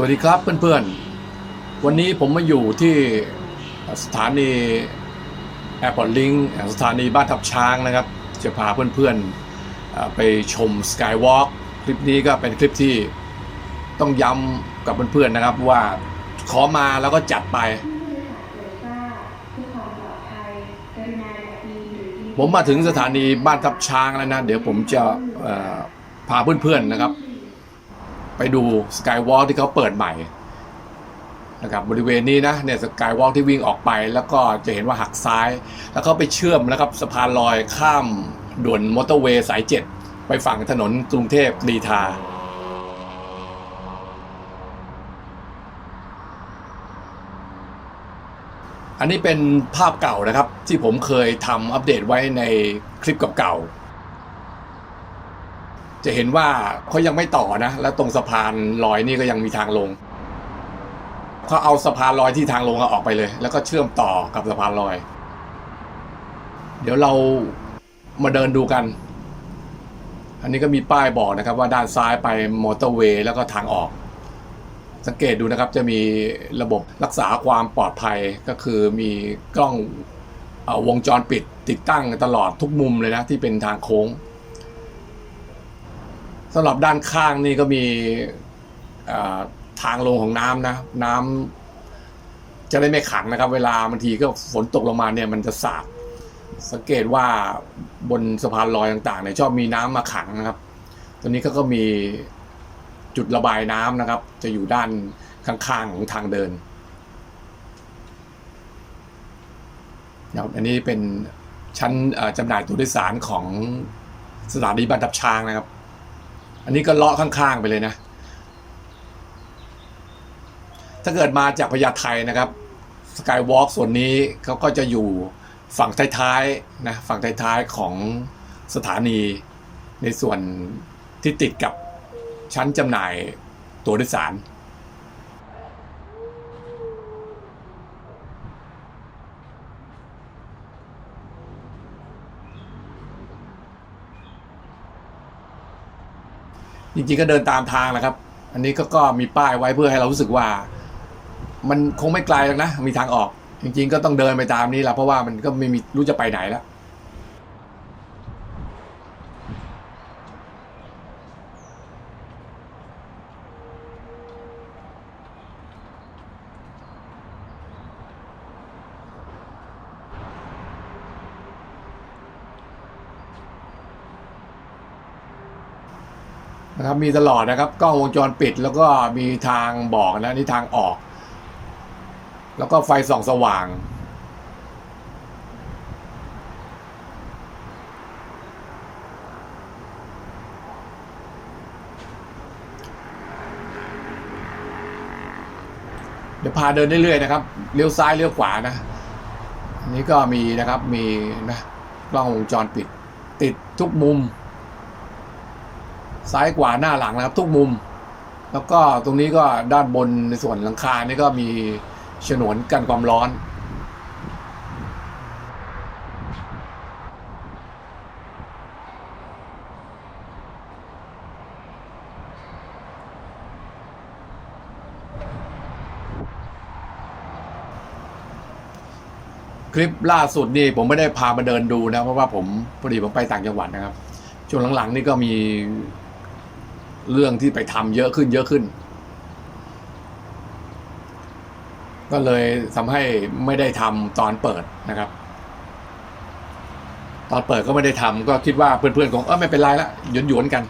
สวัสดีครับเพื่อนๆ วันนี้ผมมาอยู่ที่สถานี Airport Link สถานีบ้านทับช้างนะครับ จะพาเพื่อนๆไปชม Skywalk คลิปนี้ก็เป็นคลิปที่ต้องย้ำกับเพื่อนๆนะครับว่าขอมาแล้วก็จัดไป ผมมาถึงสถานีบ้านทับช้างแล้วนะ เดี๋ยวผมจะพาเพื่อนๆนะครับ ไปดูสกายวอล์กที่เขาเปิดใหม่นะครับบริเวณนี้นะเนี่ยสกายวอล์กที่วิ่งออกไป แล้วก็จะเห็นว่าหักซ้าย แล้วเขาไปเชื่อมนะครับสะพานลอยข้ามด่วนมอเตอร์เวย์สายเจ็ดไปฝั่งถนนกรุงเทพกรีฑาอันนี้เป็นภาพเก่านะครับที่ผมเคยทำอัปเดตไว้ในคลิปเก่าๆ จะเห็นว่าเขายังไม่ต่อนะ แล้วตรงสะพานลอยนี่ก็ยังมีทางลงเขาเอาสะพานลอยที่ทางลงอออกไปเลย แล้วก็เชื่อมต่อกับสะพานลอย เดี๋ยวเรามาเดินดูกัน อันนี้ก็มีป้ายบอกนะครับ ว่าด้านซ้ายไปมอเตอร์เวย์แล้วก็ทางออก สังเกตดูนะครับจะมีระบบรักษาความปลอดภัยก็คือมีกล้องวงจรปิดติดตั้งตลอดทุกมุมเลยนะที่เป็นทางโค้งำหรับด้านข้างนี่ก็มีทางลงของน้ำนะ น้ำจะได้ไม่ขังนะครับ เวลาบางทีก็ฝนตกลงมาเนี่ยมันจะสาดสังเกตว่าบนสะพานลอยต่างๆเนี่ยชอบมีน้ำมาขังนะครับตอนนี้เขาก็มีจุดระบายน้ำนะครับ จะอยู่ด้านข้างๆของทางเดินนะครับอันนี้เป็นชั้นจำหน่ายตัวโดยสารของสถานีบันทับช้างนะครับ อันนี้ก็เลาะข้างๆไปเลยนะ ถ้าเกิดมาจากพญาไทนะครับสกายวอล์กส่วนนี้เขาก็จะอยู่ฝั่งท้ายๆนะฝั่งท้ายๆของสถานีในส่วนที่ติดกับชั้นจำหน่ายตัวโดยสาร จริงๆก็เดินตามทางแหละครับ อันนี้ก็ก็มีป้ายไว้เพื่อให้เรารู้สึกว่า มันคงไม่ไกลหรอกนะ มีทางออก จริง ๆ ก็ต้องเดินไปตามนี้แหละเพราะว่ามันก็ไม่มีรู้จะไปไหนแล้ว นะครับมีตลอดนะครับกล้องวงจรปิดแล้วก็มีทางบอกนะนี่ทางออก แล้วก็ไฟส่องสว่าง เดี๋ยวพาเดินเรื่อยๆนะครับเลี้ยวซ้ายเลี้ยวขวานะอันนี้ก็มีนะครับมีนะกล้องวงจรปิด ติดทุกมุม ซ้ายขวาหน้าหลังนะครับ ทุกมุม แล้วก็ตรงนี้ก็ด้านบนในส่วนหลังคานี่ก็มีฉนวนกันความร้อนคลิปล่าสุดนี่ผมไม่ได้พามาเดินดูนะ เพราะว่าผมพอดีผมไปต่างจังหวัดนะครับ ช่วงหลังๆนี่ก็มี เรื่องที่ไปทำเยอะขึ้นเยอะขึ้น ก็เลยทำให้ไม่ได้ทำตอนเปิดนะครับ ตอนเปิดก็ไม่ได้ทำก็คิดว่าเพื่อนๆของเออไม่เป็นไรละหยวนๆกัน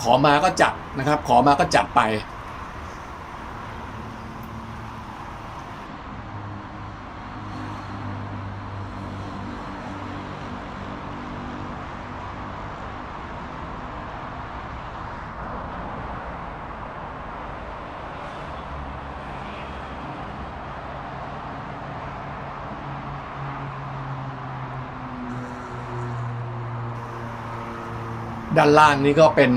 ขอมาก็จัดนะครับ ขอมาก็จัดไป ด้านล่างนี้ก็เป็น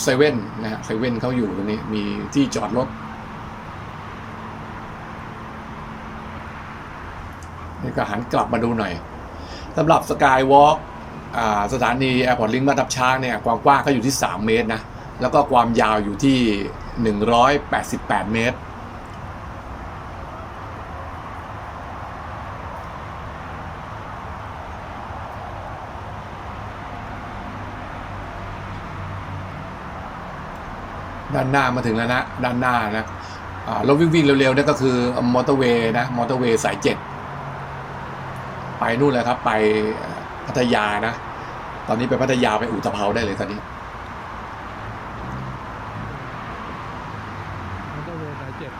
เซเว่นนะฮะเซเว่นเขาอยู่ตรงนี้มีที่จอดรถนี่ก็หันกลับมาดูหน่อยสำหรับสกายวอล์กสถานีแอร์พอร์ตลิงก์มาทับช้างเนี่ยความกว้างเขาอยู่ที่ 3 เมตรนะ แล้วก็ความยาวอยู่ที่ 188 เมตร ด้านหน้ามาถึงแล้วนะ ด้านหน้านะอ่ารถวิ่งวิ่งเร็วๆเนี่ยก็คือมอเตอร์เวย์นะมอเตอร์เวย์สายเจ็ดไปนู่นเลยครับ ไปพัทยานะ ตอนนี้ไปพัทยาไปอุตภเปาได้เลยตอนนี้มอเตอร์เวย์สายเจ็ด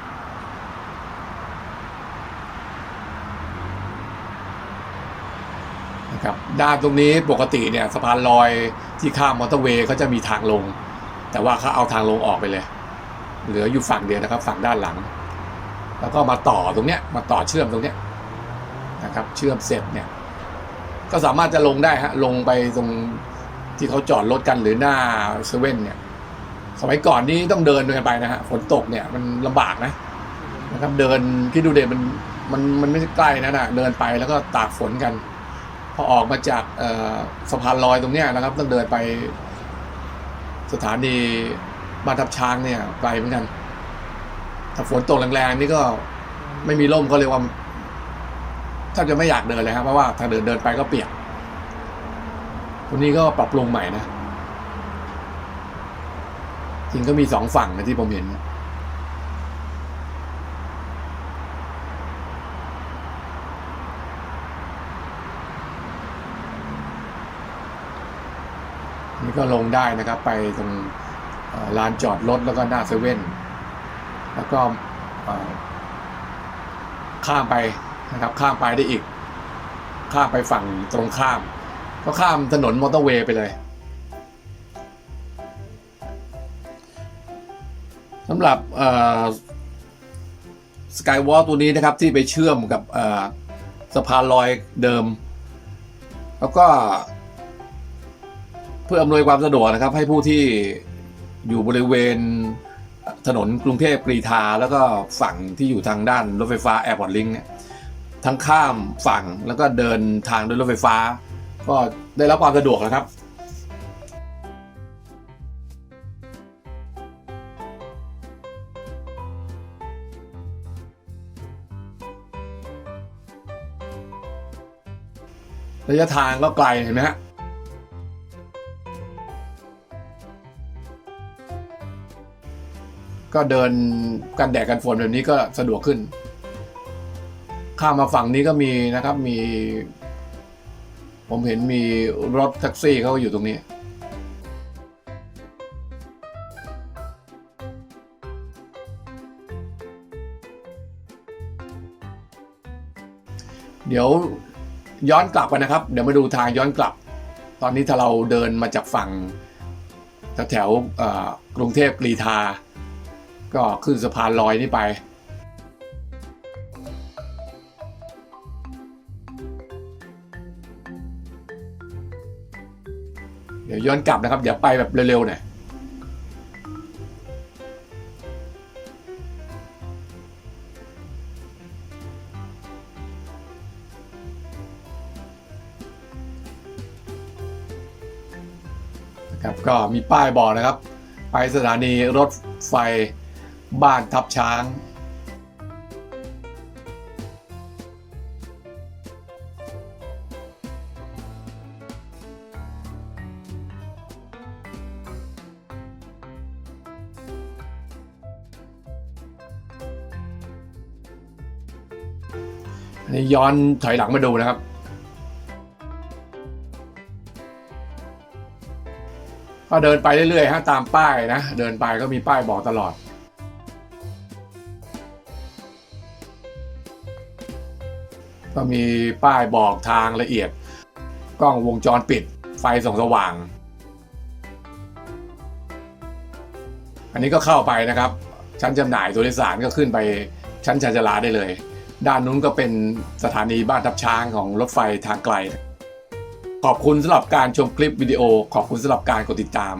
นะครับด้านตรงนี้ปกติเนี่ยสะพานลอยที่ข้ามมอเตอร์เวย์เขาจะมีทางลง แต่ว่าเขาเอาทางลงออกไปเลย เหลืออยู่ฝั่งเดียวนะครับ ฝั่งด้านหลัง แล้วก็มาต่อตรงเนี้ยมาต่อเชื่อมตรงเนี้ยนะครับ เชื่อมเสร็จเนี่ยก็สามารถจะลงได้ฮะลงไปตรงที่เขาจอดรถกันหรือหน้าเซเว่นเนี่ย สมัยก่อนนี้ต้องเดินกันไปนะฮะฝนตกเนี่ยมันลำบากนะนะครับ เดินคิดดูเดมันมันมันไม่ใกล้นะนะเดินไปแล้วก็ตากฝนกัน พอออกมาจากสะพานลอยตรงเนี้ยนะครับ ต้องเดินไป สถานีบ้านทับช้างเนี่ยไกลเหมือนกัน ถ้าฝนตกแรงๆนี่ก็ไม่มีร่มก็เรียกว่าถ้าจะไม่อยากเดินเลยครับเพราะว่าถ้าเดินเดินไปก็เปียกคนนี้ก็ปรับปรุงใหม่นะจริงก็มีสองฝั่งนะที่ผมเห็นนี่ นี่ก็ลงได้นะครับ ไปตรงลานจอดรถแล้วก็หน้าเซเว่นแล้วก็ข้ามไปนะครับ ข้ามไปได้อีก ข้ามไปฝั่งตรงข้าม ก็ข้ามถนนมอเตอร์เวย์ไปเลยสำหรับสกายวอล์ตัวนี้นะครับที่ไปเชื่อมกับสะพานลอยเดิม แล้วก็ เพื่ออำนวยความสะดวกนะครับ ให้ผู้ที่อยู่บริเวณถนนกรุงเทพกรีฑาแล้วก็ฝั่งที่อยู่ทางด้านรถไฟฟ้าแอร์พอร์ตลิงเนี่ยทั้งข้ามฝั่งแล้วก็เดินทางด้วยรถไฟฟ้า ก็ได้รับความสะดวกนะครับระยะทางก็ไกลเห็นไหมฮะ ก็เดินกันแดดกันฝนแบบนี้ก็สะดวกขึ้น ข้ามมาฝั่งนี้ก็มีนะครับมี ผมเห็นมีรถแท็กซี่เขาอยู่ตรงนี้ เดี๋ยวย้อนกลับกันนะครับ เดี๋ยวมาดูทางย้อนกลับ ตอนนี้ถ้าเราเดินมาจากฝั่งแถวกรุงเทพกรีฑา ก็ขึ้นสะพานลอยนี่ไป เดี๋ยวย้อนกลับนะครับเดี๋ยวไปแบบเร็วๆหน่อยนะครับก็มีป้ายบอกนะครับ ไปสถานีรถไฟ บ้านทับช้างอันนี้ย้อนถอยหลังมาดูนะครับ ก็เดินไปเรื่อยๆฮะตามป้ายนะ เดินไปก็มีป้ายบอกตลอด ก็มีป้ายบอกทางละเอียด กล้องวงจรปิด ไฟส่องสว่าง อันนี้ก็เข้าไปนะครับ ชั้นจำหน่ายตัวโดยสารก็ขึ้นไปชั้นชานชาลาได้เลย ด้านนู้นก็เป็นสถานีบ้านทับช้างของรถไฟทางไกล ขอบคุณสำหรับการชมคลิปวิดีโอ ขอบคุณสำหรับการกดติดตาม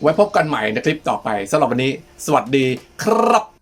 ไว้พบกันใหม่ในคลิปต่อไปสำหรับวันนี้ สวัสดีครับ